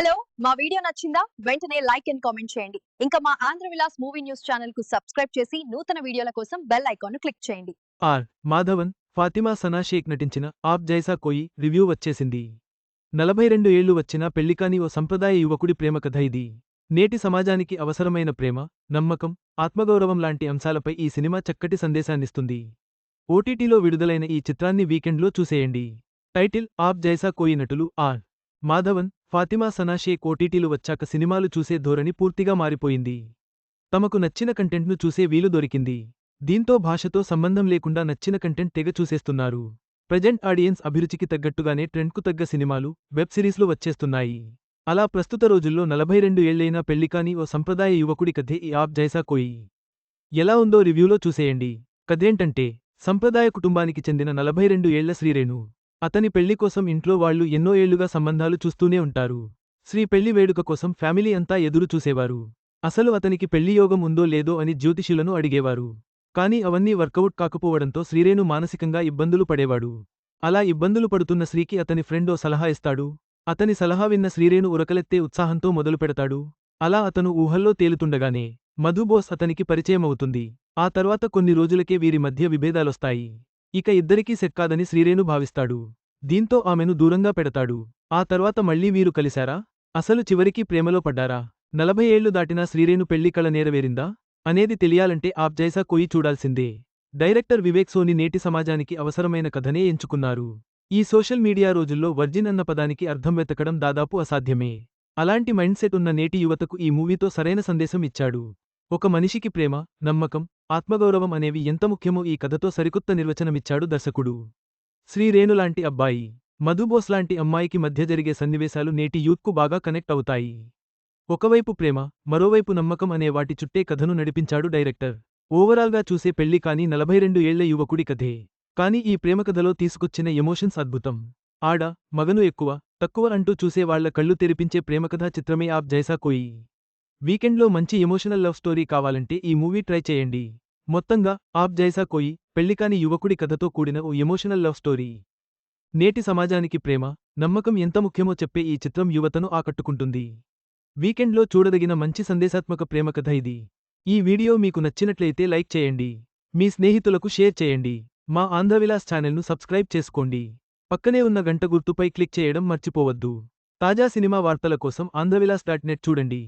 Hello మా video నచ్చిందా? వెంటనే లైక్ అండ్ కామెంట్ చేయండి. ఇంకా మా ఆంధ్ర విలాస్ మూవీ న్యూస్ ఛానల్కు సబ్స్క్రైబ్ చేసి నూతన వీడియోల కోసం బెల్ ఐకాన్ క్లిక్ చేయండి. ఆర్. మాధవన్ ఫాతిమా సనా షేక్ నటించిన ఆప్ జైసా కోయి రివ్యూ వచ్చేసింది. నలభై రెండు ఏళ్ళు వచ్చిన పెళ్ళికాని ఓ సంప్రదాయ యువకుడి ప్రేమ కథ ఇది. నేటి సమాజానికి అవసరమైన ప్రేమ నమ్మకం ఆత్మగౌరవం లాంటి అంశాలపై ఈ సినిమా చక్కటి సందేశాన్నిస్తుంది. ఓటీటీలో విడుదలైన ఈ చిత్రాన్ని వీకెండ్లో చూసేయండి. టైటిల్ ఆప్ జైసా కోయి నటులు ఆర్. మాధవన్ ఫాతిమా సనాషేక్ ఓటీటీలు వచ్చాక సినిమాలు చూసే ధోరణి పూర్తిగా మారిపోయింది. తమకు నచ్చిన కంటెంట్ను చూసే వీలు దొరికింది. దీంతో భాషతో సంబంధం లేకుండా నచ్చిన కంటెంట్ తెగ చూసేస్తున్నారు. ప్రజెంట్ ఆడియన్స్ అభిరుచికి తగ్గట్టుగానే ట్రెండ్కు తగ్గ సినిమాలు వెబ్ సిరీస్లు వచ్చేస్తున్నాయి. అలా ప్రస్తుత రోజుల్లో నలభై రెండు ఏళ్ళైన పెళ్ళికాని ఓ సంప్రదాయ యువకుడి కథే ఈ ఆప్ జైసా కోయి. ఎలా ఉందో రివ్యూలో చూసేయండి. కథేంటంటే సంప్రదాయ కుటుంబానికి చెందిన నలభై రెండు ఏళ్ళ శ్రీరేణు. అతని పెళ్ళి కోసం ఇంట్లో వాళ్ళు ఎన్నో ఏళ్ళుగా సంబంధాలు చూస్తూనే ఉంటారు. శ్రీ పెళ్ళి వేడుక కోసం ఫ్యామిలీ అంతా ఎదురు చూసేవారు. అసలు అతనికి పెళ్ళి యోగం ఉందో లేదో అని జ్యోతిషులను అడిగేవారు. కాని అవన్నీ వర్కౌట్ కాకపోవడంతో శ్రీరేణు మానసికంగా ఇబ్బందులు పడేవాడు. అలా ఇబ్బందులు పడుతున్న శ్రీకి అతని ఫ్రెండో సలహా ఇస్తాడు. అతని సలహా విన్న శ్రీరేణు ఉరకలెత్తే ఉత్సాహంతో మొదలుపెడతాడు అలా అతను ఊహల్లో తేలుతుండగానే మధుబోస్ అతనికి పరిచయమవుతుంది. ఆ తర్వాత కొన్ని రోజులకే వీరి మధ్య విభేదాలొస్తాయి. ఇక ఇద్దరికీ సెట్ కాదని శ్రీరేణు భావిస్తాడు. దీంతో ఆమెను దూరంగా పెడతాడు. ఆ తర్వాత మళ్ళీ వీరు కలిశారా? అసలు చివరికి ప్రేమలో పడ్డారా? నలభై ఏళ్ళు దాటినా శ్రీరేణు పెళ్ళి కళ నేరవేరిందా? అనేది తెలియాలంటే ఆప్ జైసా చూడాల్సిందే. డైరెక్టర్ వివేక్ సోని నేటి సమాజానికి అవసరమైన కథనే ఎంచుకున్నారు. ఈ సోషల్ మీడియా రోజుల్లో వర్జిన్ అన్న పదానికి అర్థం వెతకడం దాదాపు అసాధ్యమే. అలాంటి మైండ్సెట్ ఉన్న నేటి యువతకు ఈ మూవీతో సరైన సందేశం ఇచ్చాడు. ఒక మనిషికి ప్రేమ నమ్మకం ఆత్మగౌరవం అనేవి ఎంత ముఖ్యమో ఈ కథతో సరికొత్త నిర్వచనమిచ్చాడు దర్శకుడు. శ్రీరేణులాంటి అబ్బాయి మధుబోస్ లాంటి అమ్మాయికి మధ్య జరిగే సన్నివేశాలు నేటి యూత్కు బాగా కనెక్ట్ అవుతాయి. ఒకవైపు ప్రేమ మరోవైపు నమ్మకం అనే వాటి చుట్టే కథను నడిపించాడు డైరెక్టర్. ఓవరాల్గా చూసే పెళ్ళి కాని నలభై రెండు ఏళ్ళ యువకుడి కథే. కాని ఈ ప్రేమకథలో తీసుకొచ్చిన ఎమోషన్స్ అద్భుతం. ఆడ మగను ఎక్కువ తక్కువ అంటూ చూసేవాళ్ళ కళ్ళు తెరిపించే ప్రేమకథా చిత్రమే ఆప్ జైసా కోయి. వీకెండ్లో మంచి ఎమోషనల్ లవ్ స్టోరీ కావాలంటే ఈ మూవీ ట్రై చేయండి. మొత్తంగా ఆప్ జైసా కోయి పెళ్ళికాని యువకుడి కథతో కూడిన ఓ ఎమోషనల్ లవ్ స్టోరీ. నేటి సమాజానికి ప్రేమ నమ్మకం ఎంత ముఖ్యమో చెప్పే ఈ చిత్రం యువతను ఆకట్టుకుంటుంది. వీకెండ్లో చూడదగిన మంచి సందేశాత్మక ప్రేమ కథ ఇది. ఈ వీడియో మీకు నచ్చినట్లయితే లైక్ చేయండి. మీ స్నేహితులకు షేర్ చేయండి. మా ఆంధ్రవిలాస్ ఛానల్ను సబ్స్క్రైబ్ చేసుకోండి. పక్కనే ఉన్న గంట గుర్తుపై క్లిక్ చేయడం మర్చిపోవద్దు. తాజా సినిమా వార్తల కోసం ఆంధ్రవిలాస్ డాట్ నెట్ చూడండి.